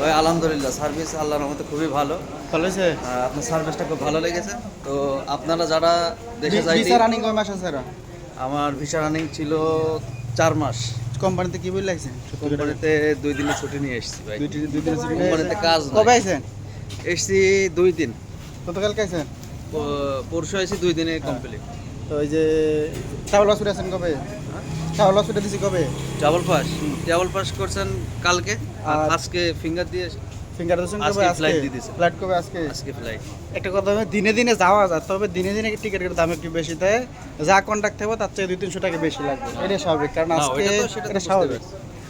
ভাই আলহামদুলিল্লাহ সার্ভিস আল্লাহর রহমতে খুবই ভালো। ভালো হয়েছে? আপনার সার্ভিসটা খুব ভালো লেগেছে। তো আপনারা যারা দেশে যাইতে ভিসা রানিং কয় মাস আছে আমার ভিসা রানিং ছিল চার মাস। কোম্পানিতে কি বলে লাগছে? কোম্পানিতে দুই দিনের ছুটি নিয়ে এসেছি ভাই। দুই দুই দিন কোম্পানিতে কাজ। কবে আইছেন? এসেছি দুই দিন। গতকালকে আইছেন? পরশু এসেছি দুই দিনে কমপ্লিট তো এই যে ট্রাভেল হসপিটাল আছেন কবে? ট্রাভেল হসপিটাল দিছি কবে? ডাবল পাস ডাবল পাস করছেন কালকে আর আজকে ফিঙ্গার দিয়ে ফিঙ্গার দিয়েছেন কবে আজকে ফ্লাইট কবে আজকে? আজকে ফ্লাইট একটা কথা দিনে দিনে যাওয়া যায় তবে দিনে দিনে টিকিটের দাম একটু বেশি দেয়। যা কন্ট্যাক্ট থাকবে তার চেয়ে দুই তিনশো টাকা বেশি লাগবে। এটা স্বাভাবিক কারণ আজকে এটা স্বাভাবিক।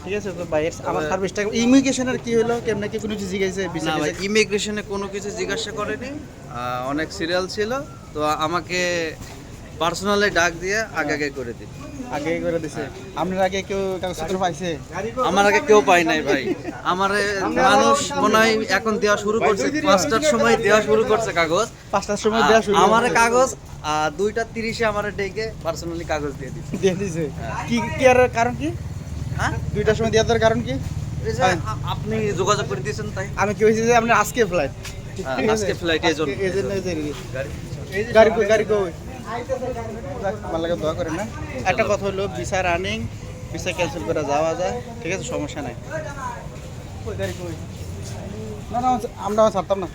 ঠিক আছে তো ভাই আমার সার্ভিসটা ইমিগ্রেশনের কি হলো? কেমনে কি কোনো কিছু জিজ্ঞাসা না ভাই ইমিগ্রেশনে কোনো কিছু জিজ্ঞাসা করেনি। অনেক সিরিয়াল ছিল তো আমাকে পার্সোনালি ডাক দিয়ে আগে আগে করে দিই। আগে করে দিছে। আপনার আগে কেউ কাগজপত্র পাইছে? আমার আগে কেউ পাই নাই ভাই। আমার মানুষ মনে হয় এখন দেওয়া শুরু করছে। পাঁচটার সময় দেওয়া শুরু করছে কাগজ। পাঁচটার সময় দেওয়া শুরু আমার কাগজ দুইটা তিরিশে আমার ডেকে পার্সোনালি কাগজ দিয়ে দিচ্ছে দিয়ে দিছে। কি কি আর কারণ কি? হ্যাঁ? দুইটার সময় দেওয়ার দেওয়ার কারণ কি? এই আপনি যোগাযোগ করে দিয়েছেন তাই? আমি কি হয়েছে যে আপনার আজকে ফ্লাইট হ্যাঁ, আজকে flight, এই জন্য। এই জন্য গাড়ি? গাড়ি গাড়ি আমার লাগে দোয়া করেন না একটা কথা হলো ভিসা রানিং ভিসা ক্যান্সেল করে যাওয়া যায় ঠিক আছে? সমস্যা নাই। না আমরা ছাড়তাম না।